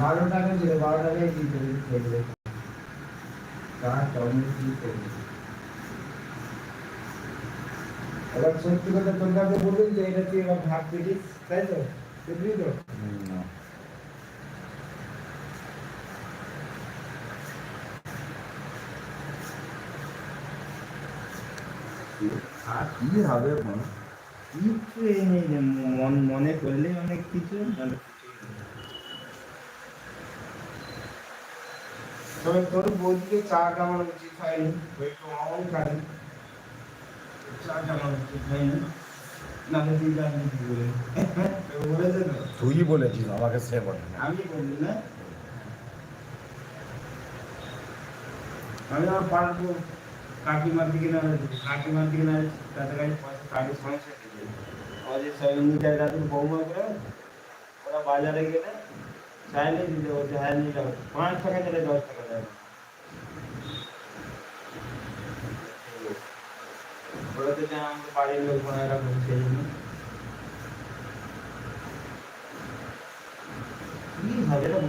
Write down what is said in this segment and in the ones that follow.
বারো টাকা ছিল বারো টাকায় দিতে দেখবে কার কি করবে? এবার সত্যি কথা তোর কাছে বলবি যে এটা তুই এবার ভাগ পেটিস, তাই তো? বুঝলি তো আর কি হবে মনে এই নেই যে মন মনে করলে অনেক কিছু নেই। তবে তোর বৌদিকে চা খাওয়ানো উচিত হয়নি ওই তো আমল খালি চা খাওয়ানো উচিত হয়নি তুই বলে বলেছিস আমাকে সে বলে আমি বললি না। আমি আমার পারব काठी मारती किनारे काठी मारती किनारे दादा काही काठी सोळा माझे सैनिक त्या रात्री बहुमत मला बाजारात ना? चाय नाही दिले होते हाय नाही लागत। पाच टका त्याला दस टका द्यायला थोडं त्याच्या आमचं पाळी नाम पर मी झालेलं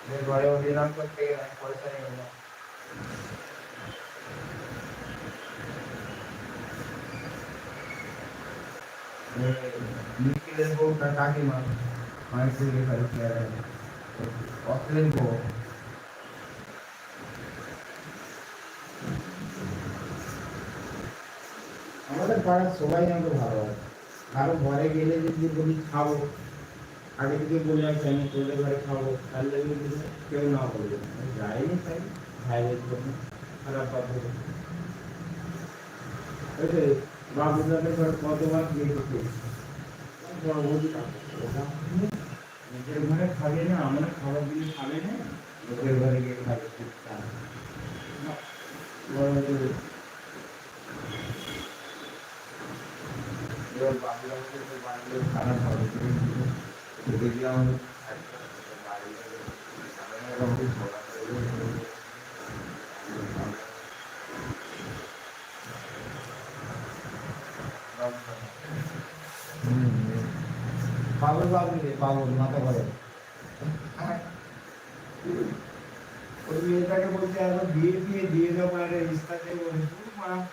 म्हणजे डोळ्यावर परिसर জন্য কি হবে রে কে কে করে বুঝে যাবে না। এদের ঘরে অভিযান করতে গেলে পয়সা নেই না নিখিলের বউটা কাকিমা মায়ের থেকে খালি চেয়ারে অস্ট্রেলিয়ান বউ আমাদের পাড়ার সবাই আমাকে ভালোবাসে কারো ঘরে গেলে যদি বলি খাবো আগে থেকে বলে আসি আমি তোদের ঘরে খাবো তাহলে যদি কেউ না বলবে আমি যাইনি তাই ভাইয়ের জন্য খারাপ পাবো ওই বাবুদাদের ঘরে কতবার গিয়ে ঢুকে নিজের ঘরে খাবে না আমরা খাবার দিলে খাবে না লোকের ঘরে গিয়ে খাবে চুপচাপ না, বড় পাগল বাবু রে পাগল মাথা করে ওই মেয়েটাকে বলছে একবার বিয়ে দিয়ে দিয়ে যাব একটা রিস্তা দেবো দূর মা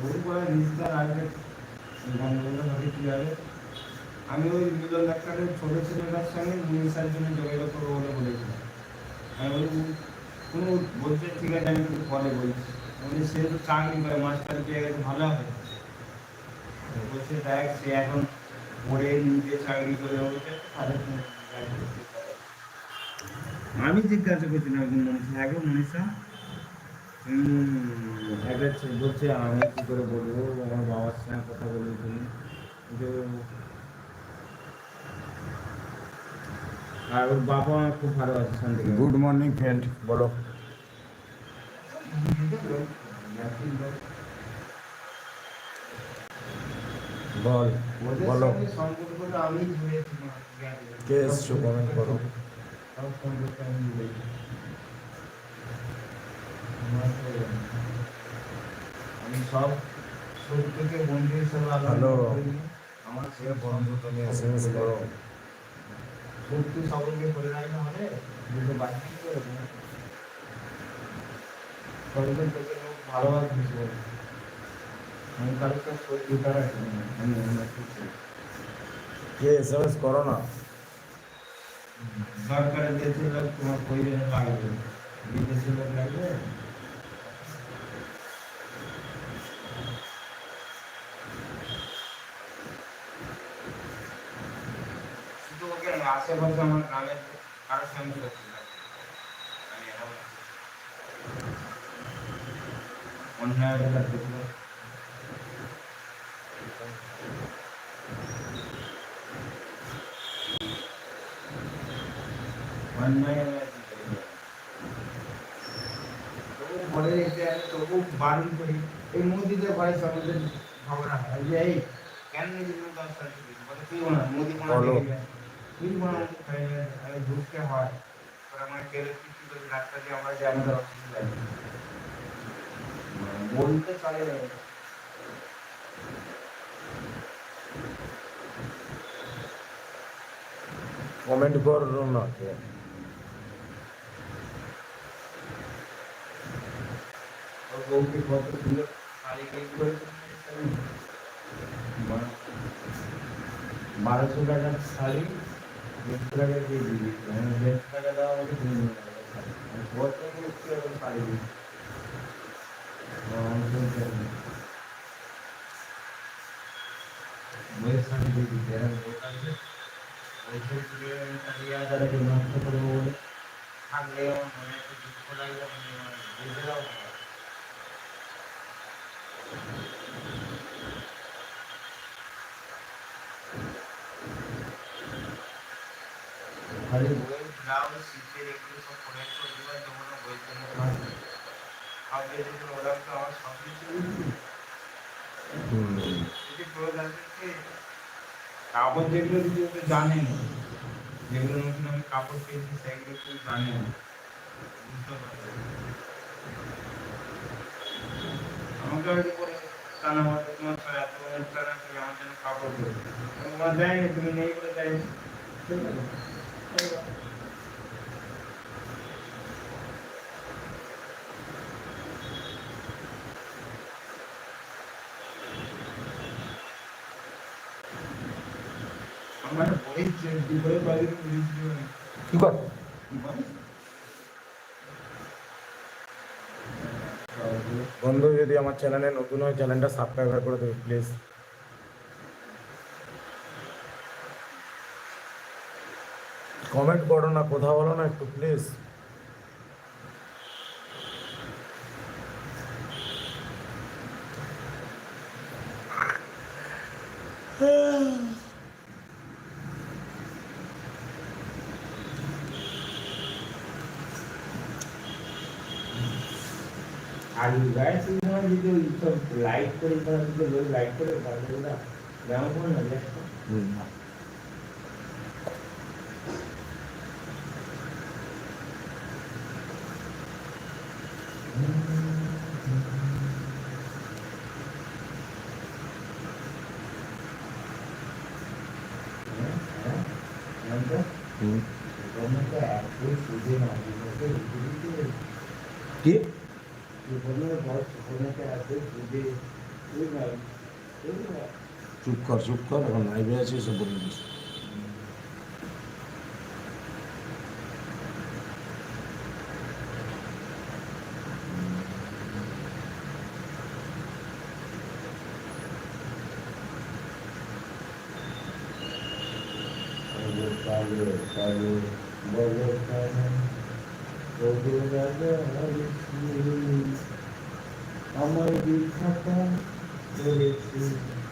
দূর করে রিস্তা রাখবে। গন্ডগোলটা হবে কি হবে? আমি ওই মিলন ডাক্তারের ছোট ছেলেটার সঙ্গে মুনিশার জন্য যোগাযোগ করব বলে বলেছিলাম আমি বলি "উনি- কোনো বলছে, ঠিক আছে, আমি কিন্তু পরে বলছি। উনি সে তো চাকরি করে, মাস্টার পেয়ে গেছে, ভালো হবে। বলছে, দেখ, সে এখন পড়ে নিজে চাকরি করে পারো। আমি জিজ্ঞাসা মনীষা হ্যাঁ গো মনীষা হুম, একটা বলছে আমি কি করে বলব আমার বাবার সঙ্গে কথা বলব তুমি কিন্তু আর ওর বাবা আমার খুব ভালো আছে শান্তি গুড মর্নিং ফ্রেন্ড বলো বল বলো। কে এসছো কমেন্ট করো। আমি সব সত্যকে বন্ধু হিসেবে আমার সে বন্ধু তুমি এসএমএস করো। সত্যি সকলকে করে রাখলে হবে দুটো বাকি করে ভালোবাসে। বুঝবো আমি কারোর সাথে সত্যি তারা আমি অন্য কিছু কে এসএমএস করো না সরকারের দেশের লোক তোমার প্রয়োজনে লাগবে বিদেশের লোক লাগবে শুধু ওকে না, আশেপাশে আমার গ্রামের কারোর সঙ্গে করতে লাগবে আমি এরকম অন্যায় একটা ঘরে এসে আমি তবু বারণ করি এই মোদিদের ঘরে সমাজের ঝগড়া হয় যে এই কেন নিজের লোক দশ টাকা দিবি? বলে তুই বানা মোদি বানা বলো। দেখে যা। তুই বানা খাই যা। আরে ঢুকতে হয় তোর আমার কেড়ে কি কি করবি রাস্তা দিয়ে আমরা যে আমাদের অসুবিধা আছে বলতে পারে না কমেন্ট কর না কিনে করেছে বারোশো টাকার শাড়ি দেড়শো টাকা দিয়ে দিবি দেড়শো টাকা দেওয়া আমাকে তিন টাকা শাড়ি ওরকম শাড়ি হাজার থাকলে দুঃখ লাগবে কাপড় যেগুলো দিদি ওকে জানে যেগুলো নতুন আমি কাপড় পেয়েছি সেগুলো কেউ জানে না বুঝতে পারবে তোমার এত আমার জন্য কাপড় দেবে তোমার দেয়নি তুমি নেই বলে দেয়নি ঠিক আছে? আমার বই যে কি করে বাইরে বুঝিয়ে কি কর কি বলে বন্ধু যদি আমার চ্যানেলে নতুন হয়, চ্যানেলটা সাবস্ক্রাইব করে দেবে প্লিজ কমেন্ট করো না, কথা বলো না একটু প্লিজ আর গাইস তোমার যদি ওই সব লাইক করে তারা যদি লোক লাইক করে তাহলে ওরা ব্যায়াম করে না দেখো হুম। চুপ কর চুপ কর এখন লাইভে আছি সব বলে দিস কালো কালো কালো বলো কালো বলো রাজা আমার বিখ্যাতা করেছি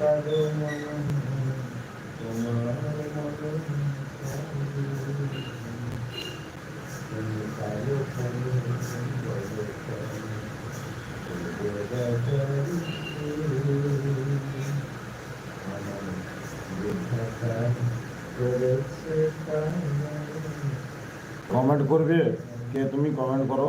মন মন মন কমেন্ট করবে? কে তুমি কমেন্ট করো?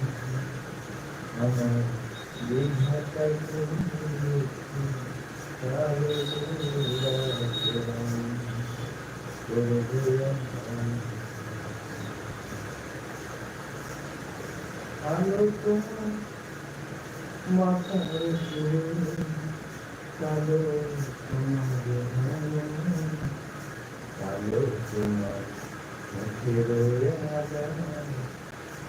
আমার বিধাতাই আলো তোমার মাথার কালো তোমার কালো তোমার